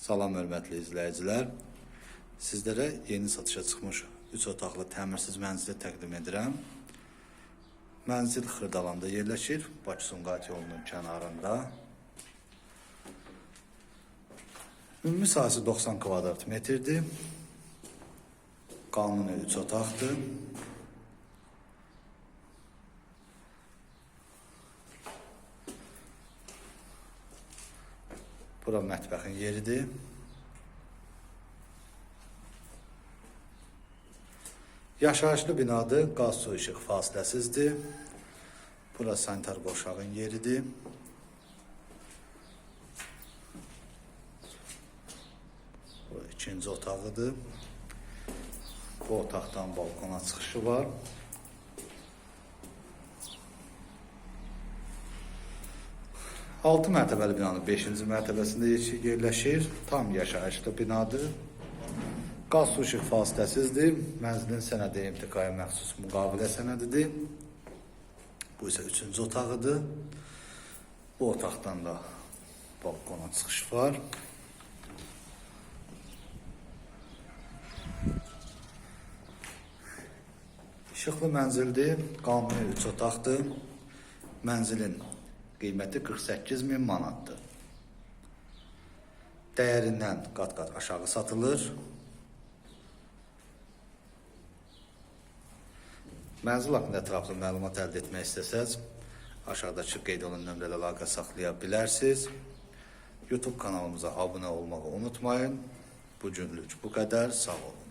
Salam hörmətli izləyicilər. Sizlərə yeni satışa çıxmış 3 otaqlı təmirsiz mənzili təqdim edirəm. Mənzil Xırdalanda yerləşir, Bakı-Sumqayıt yolunun kənarında. Ümumi sahəsi 90 kvadrat metrdir. Qanuni 3 otaqdır. Bura mətbəxin yeridir. Yaşayışlı binadır, qaz su işıq fasiləsizdir. Bura sanitar boşağın yeridir. Bu ikinci otağıdır. Bu otaqdan balkona çıxışı var. Altı mərtəbəli binanın 5-ci mərtəbəsində yerləşir. Tam yaşayışlı binadır. Qaz su işıq fasiləsizdir. Mənzilin sənədi imtikaya məxsus müqavilə sənədidir. Bu isə üçüncü otağıdır. Bu otaqdan da balkona çıxış var. İşıqlı mənzildir. Qanuni 3 otaqdır. Mənzilin qiyməti 48 min manatdır. Dəyərindən qat-qat aşağı satılır. Mənzil haqqında ətraflı məlumat əldə etmək istəsəz, aşağıdakı qeyd olunan nömrələ əlaqə saxlaya bilərsiniz. YouTube kanalımıza abunə olmağı unutmayın. Bu günlük bu qədər. Sağ olun.